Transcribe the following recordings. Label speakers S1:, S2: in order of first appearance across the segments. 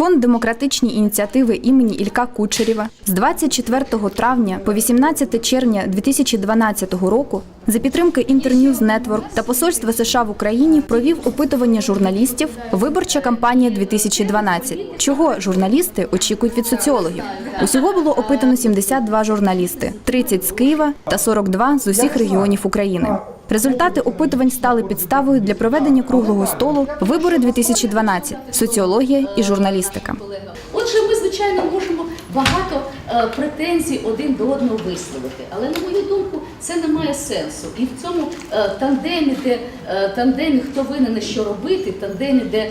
S1: Фонд демократичні ініціативи імені Ілька Кучерєва з 24 травня по 18 червня 2012 року за підтримки Інтерньюз Нетворк та Посольства США в Україні провів опитування журналістів Виборча кампанія 2012. Чого журналісти очікують від соціологів? Усього було опитано 72 журналісти, 30 з Києва та 42 з усіх регіонів України. Результати опитувань стали підставою для проведення круглого столу Вибори 2012 соціологія і журналістика.
S2: Отже, ми, звичайно, можемо багато е, претензій один до одного висловити, але на мою думку, це не має сенсу. І в цьому е, тандемі, де е, тандемі, хто винен що робити, тандемі, де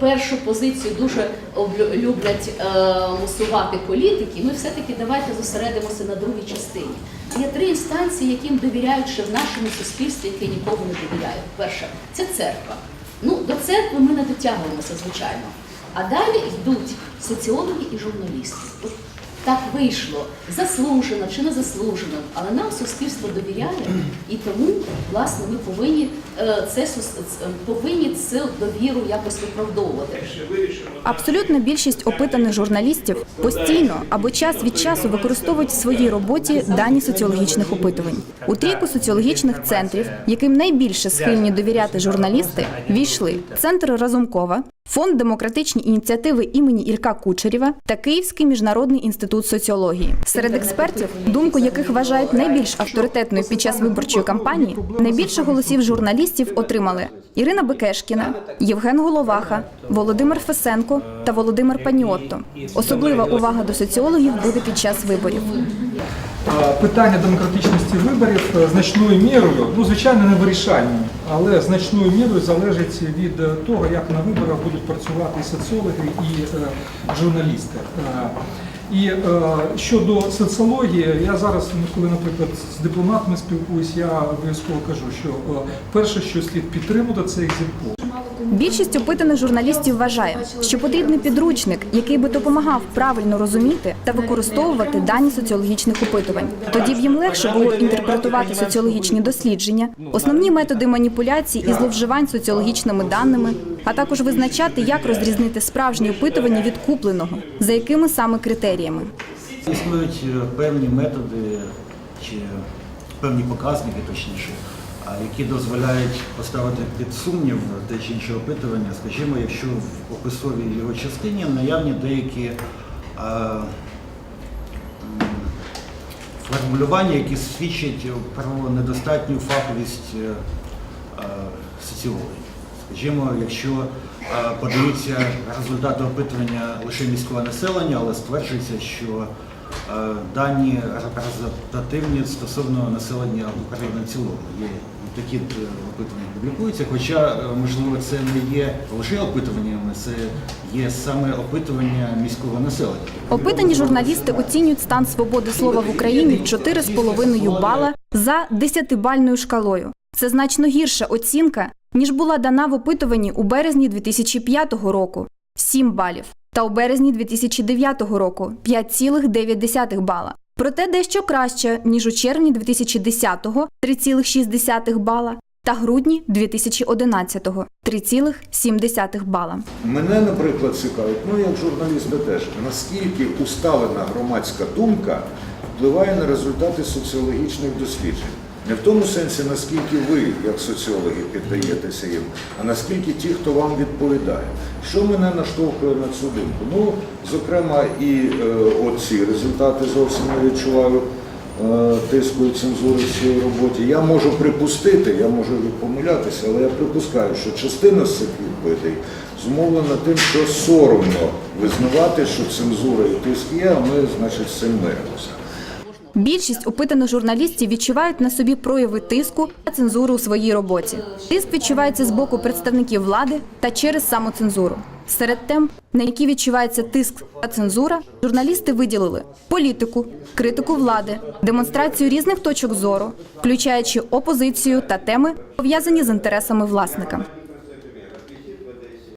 S2: першу позицію дуже люблять мусувати політики, ми все-таки давайте зосередимося на другій частині. Є три інстанції, яким довіряють ще в нашому суспільстві, які нікому не довіряють. Перша це церква. Ну, до церкви ми не дотягуємося, звичайно. А далі йдуть соціологи і журналісти. От так вийшло, заслужено чи не заслужено, але нам суспільство довіряє, і тому, власне, ми повинні е, це сус- ц- повинні цю довіру якось виправдовувати.
S1: Абсолютна більшість опитаних журналістів постійно або час від часу використовують в своїй роботі дані соціологічних опитувань. У трійку соціологічних центрів, яким найбільше схильні довіряти журналісти, війшли. центр Разумкова, фонд демократичні ініціативи імені Ілька Кучерєва та Київський міжнародний інститут соціології. Серед експертів, думку яких вважають найбільш авторитетною під час виборчої кампанії, найбільше голосів журналістів отримали Ірина Бекешкіна, Євген Головаха, Володимир Фесенко та Володимир Паніотто. Особлива увага до соціологів буде під час виборів.
S3: Питання демократичності виборів е, значною мірою, ну звичайно, не вирішальним, але значною мірою залежить від е, того, як на виборах будуть працювати і соціологи і е, журналісти. І е, щодо соціології, я зараз, ну, коли, наприклад, з дипломатами спілкуюсь, я обов'язково кажу, що е, перше, що слід підтримати, це екзитпол.
S1: Більшість опитаних журналістів вважає, що потрібний підручник, який би допомагав правильно розуміти та використовувати дані соціологічних опитувань. Тоді б їм легше було інтерпретувати соціологічні дослідження, основні методи маніпуляцій і зловживань соціологічними даними, а також визначати, як розрізнити справжнє опитування від купленого, за якими саме критеріями.
S4: Існують е, певні методи чи певні показники, точніше, які дозволяють поставити під сумнів те чи інше опитування, скажімо, якщо в описовій його частині наявні деякі а, формулювання, які свідчать про недостатню фаховість е, е, соціології. Скажімо, якщо е, подаються результати опитування лише міського населення, але стверджується, що е, дані репрезентативні стосовно населення України в цілому. Є такі е, опитування публікуються, хоча, е, можливо, це не є лише опитуваннями, це є саме опитування міського населення.
S1: Опитані журналісти оцінюють стан свободи слова в Україні в 4,5 бала за 10-бальною шкалою. Це значно гірша оцінка, ніж була дана в опитуванні у березні 2005 року 7 балів, та у березні 2009 року 5,9 бала. Проте дещо краще, ніж у червні 2010-го 3,6 бала та грудні 2011-го 3,7 бала.
S5: Мене, наприклад, цікавить, ну як журналіста теж, наскільки усталена громадська думка впливає на результати соціологічних досліджень. Не в тому сенсі, наскільки ви, як соціологи, піддаєтеся їм, а наскільки ті, хто вам відповідає. Що мене наштовхує на цю думку? Ну, зокрема, і е, оці результати зовсім не відчуваю е, тиску і цензури в цій роботі. Я можу припустити, я можу помилятися, але я припускаю, що частина з цих відповідей зумовлена тим, що соромно визнавати, що цензура і тиск є, а ми, значить, з цим миримося.
S1: Більшість опитаних журналістів відчувають на собі прояви тиску та цензури у своїй роботі. Тиск відчувається з боку представників влади та через самоцензуру. Серед тем, на які відчувається тиск та цензура, журналісти виділили політику, критику влади, демонстрацію різних точок зору, включаючи опозицію та теми, пов'язані з інтересами власника.